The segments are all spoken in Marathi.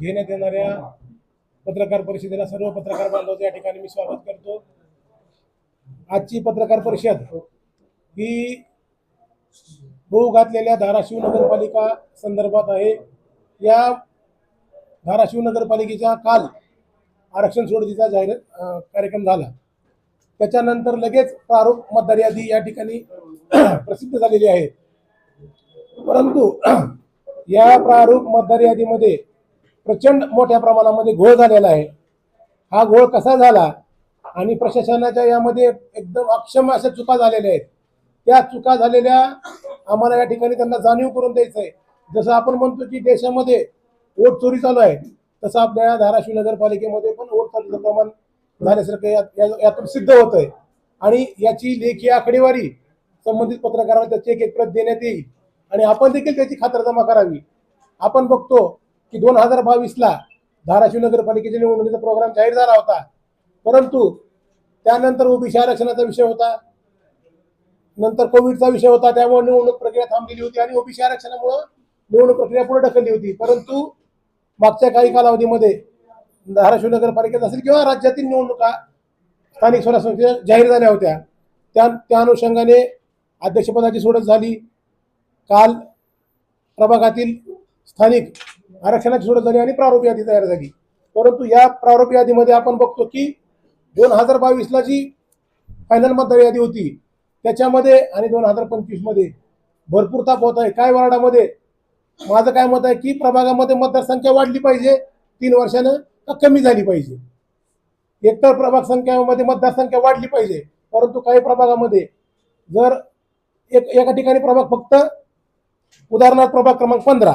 घेण्यात येणाऱ्या पत्रकार परिषदेला सर्व पत्रकार बांधवांचं या ठिकाणी मी स्वागत करतो. आजची पत्रकार परिषद ही होऊ घातलेल्या धाराशिव नगरपालिका संदर्भात आहे. या धाराशिव नगरपालिकेच्या काल आरक्षण सोडतीचा जाहीर कार्यक्रम झाला. त्याच्यानंतर लगेच प्रारूप मतदार यादी या ठिकाणी प्रसिद्ध झालेली आहे. परंतु या प्रारूप मतदार यादीमध्ये प्रचंड मोठ्या प्रमाणामध्ये घोळ झालेला आहे. हा घोळ कसा झाला आणि प्रशासनाच्या यामध्ये एकदम अक्षम अशा चुका झालेल्या आहेत. त्या चुका झालेल्या आम्हाला या ठिकाणी त्यांना जाणीव करून द्यायचं आहे जसं आपण म्हणतो की देशामध्ये वोट चोरी चालू आहे तसं आपल्या धाराशिव नगरपालिकेमध्ये पण वोट चोरीचं प्रमाण झाल्यासारखं यात- या- यातून सिद्ध होत आहे आणि याची लेखी आकडेवारी संबंधित पत्रकाराला त्याची एक एक प्रत देण्यात येईल. आणि आपण देखील त्याची खातरजमा करावी. आपण बघतो की दोन हजार बावीसला धाराशिव नगरपालिकेच्या निवडणुकीचा प्रोग्राम जाहीर झाला होता. परंतु त्यानंतर ओबीसी आरक्षणाचा विषय होता. नंतर कोविडचा विषय होता. त्यामुळे निवडणूक प्रक्रिया थांबलेली होती आणि ओबीसी आरक्षणामुळे निवडणूक प्रक्रिया पुढे ढकलली होती. परंतु मागच्या काही कालावधीमध्ये धाराशिव नगरपालिकेत असेल किंवा राज्यातील निवडणुका स्थानिक स्वराज्य संस्थेच्या जाहीर झाल्या होत्या. त्या त्या अनुषंगाने अध्यक्षपदाची सोडत झाली. काल प्रभागातील स्थानिक आरक्षणाची सुरुवात झाली आणि प्रारूप यादी तयार झाली. परंतु या प्रारूप यादीमध्ये आपण बघतो की दोन हजार बावीसला जी फायनल मतदार यादी होती त्याच्यामध्ये आणि दोन हजार पंचवीसमध्ये भरपूर ताप होत आहे. काय वार्डामध्ये? माझं काय मत आहे की प्रभागामध्ये मतदारसंख्या वाढली पाहिजे तीन वर्षानं का कमी झाली पाहिजे? एकतर प्रभाग संख्यामध्ये मतदारसंख्या वाढली पाहिजे परंतु काही प्रभागामध्ये जर एक एका ठिकाणी प्रभाग फक्त उदाहरणार्थ प्रभाग क्रमांक पंधरा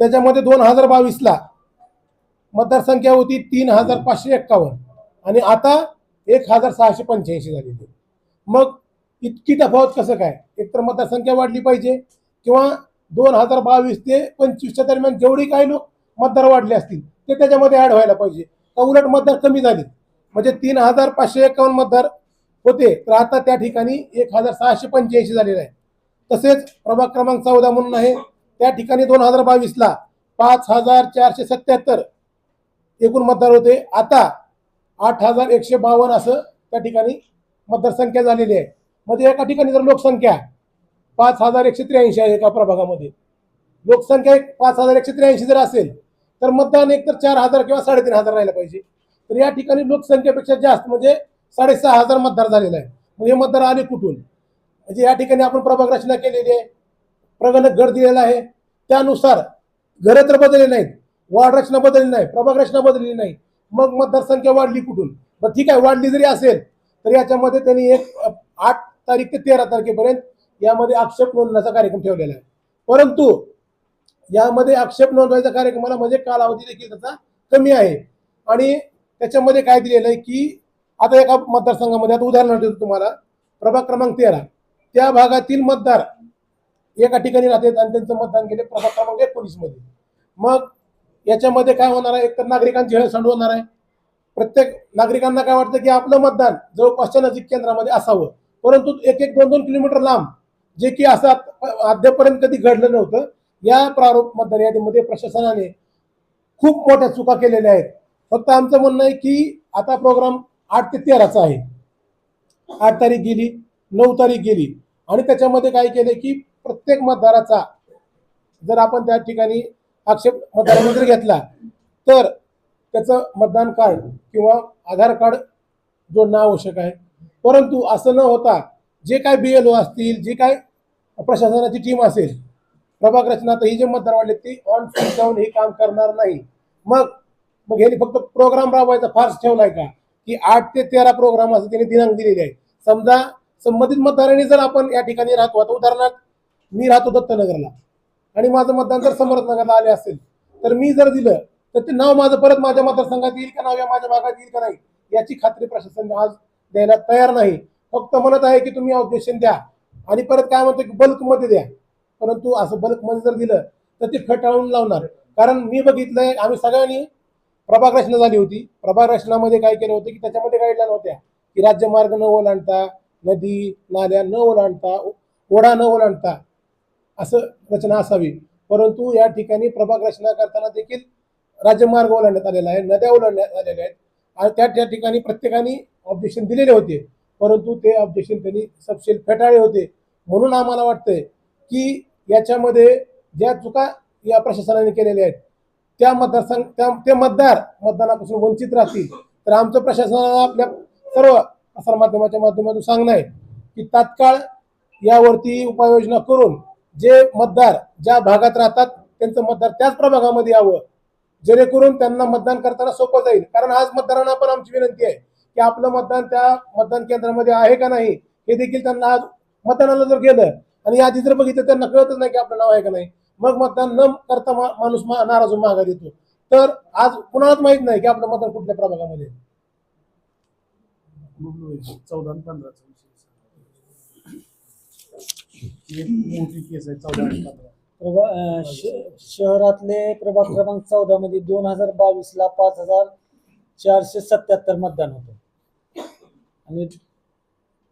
त्याच्यामध्ये दोन हजार बावीसला मतदारसंख्या होती तीन हजार पाचशे एक्कावन्न. आणि आता एक हजार सहाशे पंच्याऐंशी झालेली मग इतकी तफावत कसं काय? एकतर मतदारसंख्या वाढली पाहिजे किंवा दोन हजार बावीस ते पंचवीसच्या दरम्यान जेवढी काही लोक मतदार वाढले असतील ते त्याच्यामध्ये ऍड व्हायला पाहिजे. का उलट मतदार कमी झाले. म्हणजे तीन हजार पाचशे एकावन्न मतदार होते तर आता त्या ठिकाणी एक हजार सहाशे पंच्याऐंशी झालेले आहे. तसेच प्रभाग क्रमांक चौदा म्हणून आहे. त्या ठिकाणी दोन हजार बावीसला पाच हजार चारशे सत्याहत्तर एकूण मतदार होते. आता आठ हजार एकशे बावन्न असं त्या ठिकाणी मतदारसंख्या झालेली आहे. म्हणजे एका ठिकाणी जर लोकसंख्या पाच हजार एकशे त्र्याऐंशी आहे एका प्रभागामध्ये. लोकसंख्या एक पाच हजार एकशे त्र्याऐंशी जर असेल तर मतदान एक तर चार हजार किंवा साडेतीन हजार राहिलं पाहिजे. तर या ठिकाणी लोकसंख्येपेक्षा जास्त म्हणजे साडेसहा हजार मतदार झालेला आहे मग हे मतदार आले कुठून? म्हणजे या ठिकाणी आपण प्रभाग रचना केलेली आहे. प्रगणक गट दिलेला आहे. त्यानुसार घरं तर बदलले नाहीत. वार्ड रचना बदलली नाही. प्रभाग रचना बदलली नाही. मग मतदारसंख्या वाढली कुठून? बरं ठीक आहे वाढली जरी असेल तर याच्यामध्ये त्यांनी एक आठ तारीख ते तेरा तारखेपर्यंत यामध्ये आक्षेप नोंदण्याचा कार्यक्रम ठेवलेला आहे. परंतु यामध्ये आक्षेप नोंदवायचा कार्यक्रमाला म्हणजे कालावधी देखील त्याचा कमी आहे. आणि त्याच्यामध्ये काय दिलेलं आहे की आता एका मतदारसंघामध्ये आता उदाहरण देतो तुम्हाला. प्रभाग क्रमांक तेरा. त्या भागातील मतदार एका ठिकाणी राहतात आणि त्यांचं मतदान केले प्रभाग क्रमांक एकोणीसमध्ये मग याच्यामध्ये काय होणार आहे? एकतर नागरिकांची हेळसांड होणार आहे. प्रत्येक नागरिकांना काय वाटतं की आपलं मतदान जवळपासच्या नजीक केंद्रामध्ये असावं. परंतु एक एक दोन दोन किलोमीटर लांब जे की असं आत- अद्यापर्यंत कधी घडलं नव्हतं या प्रारूप मतदार यादीमध्ये प्रशासनाने खूप मोठ्या चुका केलेल्या आहेत. फक्त आमचं म्हणणं आहे की आता प्रोग्राम आठ ते तेराचा आहे. आठ तारीख गेली नऊ तारीख गेली. आणि त्याच्यामध्ये काय केले की प्रत्येक मतदाराचा जर आपण त्या ठिकाणी आक्षेप मतदाराने जर घेतला तर त्याचं मतदान कार्ड किंवा आधार कार्ड जोडणं आवश्यक आहे. परंतु असं न होता जे काय बी एल ओ असतील जे काय प्रशासनाची टीम असेल प्रभाग रचनात ही जे मतदार वाढले ती ऑन फील्ड जाऊन हे काम करणार नाही. मग मग हे फक्त प्रोग्राम राबवायचा फार्स ठेवलाय का? की आठ ते तेरा प्रोग्राम असं त्यांनी दिनांक दिलेले आहे समजा संबंधित मतदारांनी जर आपण या ठिकाणी राहतो आता उदाहरणार्थ मी राहतो दत्तनगरला. आणि माझं मतदान जर समर्थनगरला आले असेल तर मी जर दिलं तर ते नाव माझं परत माझ्या मतदारसंघात येईल का नाव या माझ्या भागात येईल का नाही याची खात्री प्रशासन आज द्यायला तयार नाही. फक्त म्हणत आहे की तुम्ही ऑब्जेक्शन द्या आणि परत काय म्हणतो की बल्कमध्ये द्या. परंतु असं बल्कमध्ये जर दिलं तर ते फटाळून लावणार. कारण मी बघितलंय आम्ही सगळ्यांनी प्रभाग रचना झाली होती. प्रभाग रचनामध्ये काय केलं होतं की त्याच्यामध्ये गाईडलाईन होत्या की राज्यमार्ग न ओलांडता नदी नाल्या न ओलांडता ओढा न ओलांडता असं रचना असावी. परंतु या ठिकाणी प्रभाग रचना करताना देखील राज्यमार्ग ओलांडण्यात आलेला आहे नद्या ओलांडण्यात आलेल्या आहेत. आणि त्या त्या ठिकाणी प्रत्येकाने ऑब्जेक्शन दिलेले होते. परंतु ते ऑब्जेक्शन त्यांनी सबसेल फेटाळले होते. म्हणून आम्हाला वाटतंय की याच्यामध्ये ज्या चुका या प्रशासनाने केलेल्या आहेत त्या मतदारसंघ त्या ते मतदार मतदानापासून वंचित राहतील. तर आमचं प्रशासनाला आपल्या सर्व प्रसार माध्यमाच्या माध्यमातून सांगणं आहे की तात्काळ यावरती उपाययोजना करून जे मतदार ज्या भागात राहतात त्यांचं मतदार त्याच प्रभागामध्ये यावं. जेणेकरून त्यांना मतदान करताना सोपं जाईल. कारण आज मतदारांना पण आमची विनंती आहे की आपलं मतदान त्या मतदान केंद्रामध्ये आहे का नाही हे देखील त्यांना आज मतदानाला जर गेलं आणि यादी जर बघितलं त्यांना कळतच नाही की आपलं नाव आहे का नाही. मग मतदान न करता माणूस नाराज होऊन माघार येतो. तर आज कुणालाच माहीत नाही की आपलं मतदान कुठल्या प्रभागामध्ये चौदा पंधरा मोठी केस आहे चौदा आणि पंधरा प्रभा अं, श- शहरातले प्रभाग क्रमांक चौदा मध्ये दोन हजार बावीस ला पाच हजार चारशे सत्याहत्तर मतदान होतं. आणि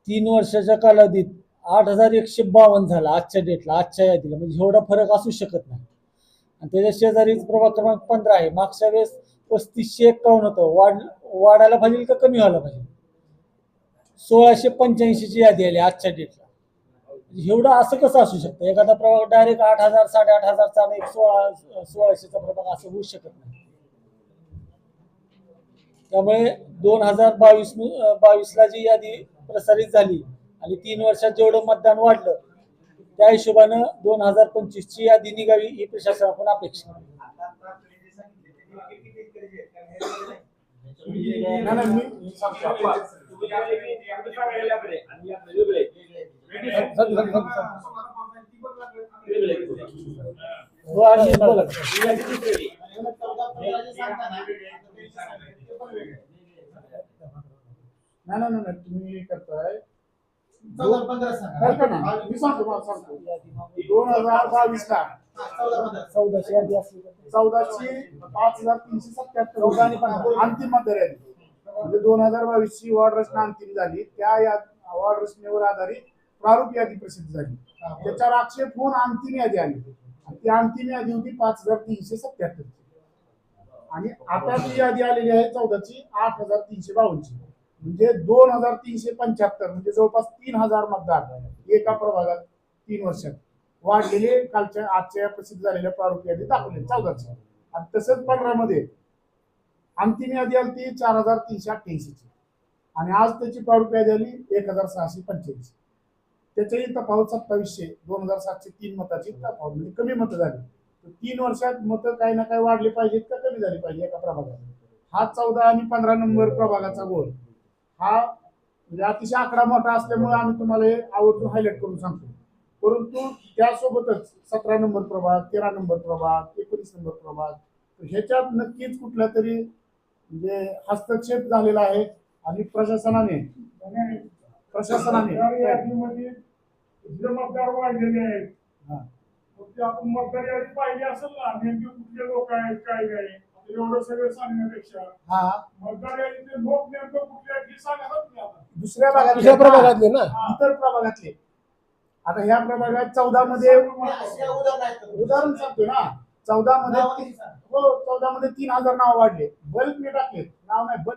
तीन वर्षाच्या कालावधीत आठ हजार एकशे बावन्न झाला आजच्या डेटला आजच्या यादीला. म्हणजे एवढा फरक असू शकत नाही. आणि त्याच्या शेजारीच प्रभाग क्रमांक पंधरा आहे. मागच्या वेळेस पस्तीसशे एकावन्न होतं. वाढ वाढायला पाहिजे का कमी व्हायला पाहिजे? सोळाशे पंच्याऐंशीची यादी आली आजच्या डेटला एवढं असं कसं असू शकतं? एखादा प्रभाग डायरेक्ट आठ हजार साडेआठ हजारचा आणि एक सोळा सोळाशेचा प्रभाग असं होऊ शकत नाही. त्यामुळे दोन हजार बावीस बावीसला जी यादी प्रसारित झाली आणि तीन वर्षात जेवढं मतदान वाढलं त्या हिशोबानं दोन हजार पंचवीसची यादी निघावी ही प्रशासनाकडून अपेक्षा आहे. नाही नाही. हो. नाही तुम्ही करताय मला सांगतो दोन हजार बावीस ला चौदाशे चौदाशे पाच हजार तीनशे सत्याहत्तर चौदा आणि पंधरा अंतिम मतदार म्हणजे दोन हजार बावीस ची वॉर्ड रचना अंतिम झाली त्या या वॉर्ड रचनेवर आधारित प्रारूप यादी प्रसिद्ध झाली. त्याच्यावर आक्षेप होऊन अंतिम यादी आली. आणि ती अंतिम यादी होती पाच हजार तीनशे सत्याहत्तर आणि आता जी यादी आलेली आहे चौदाची आठ हजार तीनशे बावन्नची. म्हणजे दोन हजार तीनशे पंच्याहत्तर म्हणजे जवळपास तीन हजार मतदार एका प्रभागात तीन वर्षात. वाढलेले कालच्या आजच्या प्रसिद्ध झालेल्या प्रारूप यादी दाखवले चौदाची. आणि तसंच पंधरा मध्ये अंतिम यादी आली ती चार हजार तीनशे अठ्ठ्याऐंशीची. आणि आज त्याची प्रारूप यादी आली एक हजार सहाशे पंच्याऐंशी. त्याच्याही तफावत सत्तावीसशे दोन हजार सातशे तीन मताची तफावत म्हणजे कमी मतं झाली. तर तीन वर्षात मतं काही ना काही वाढली पाहिजेत का कमी झाली पाहिजे एका प्रभागात? हा चौदा आणि पंधरा नंबर प्रभागाचा गोल हा म्हणजे अतिशय आकडा मोठा असल्यामुळे आम्ही तुम्हाला हे आवर्जून हायलाईट करून सांगतो. परंतु त्यासोबतच सतरा नंबर प्रभाग तेरा नंबर प्रभाग एकोणीस नंबर प्रभाग तर ह्याच्यात नक्कीच कुठल्या तरी म्हणजे हस्तक्षेप झालेला आहे आणि प्रशासनाने प्रशासनाने जे मतदार वाढलेले आहेत. हा. मग ते आपण मतदार यादी पाहिली असेल ना नेमके कुठले लोक आहेत काय काय आता एवढं सगळं सांगण्यापेक्षा हा. मतदार यादीतले लोक नेमकं कुठले आहेत हे सांगा ना तुम्ही आता. दुसऱ्या भागात दुसऱ्या प्रभागातले ना? इतर प्रभागातले. आता ह्या प्रभागात चौदा मध्ये उदाहरण सांगतो ना. चौदा मध्ये हो चौदा मध्ये तीन हजार नाव वाढले. बल्क मी टाकले नाव नाही बल्क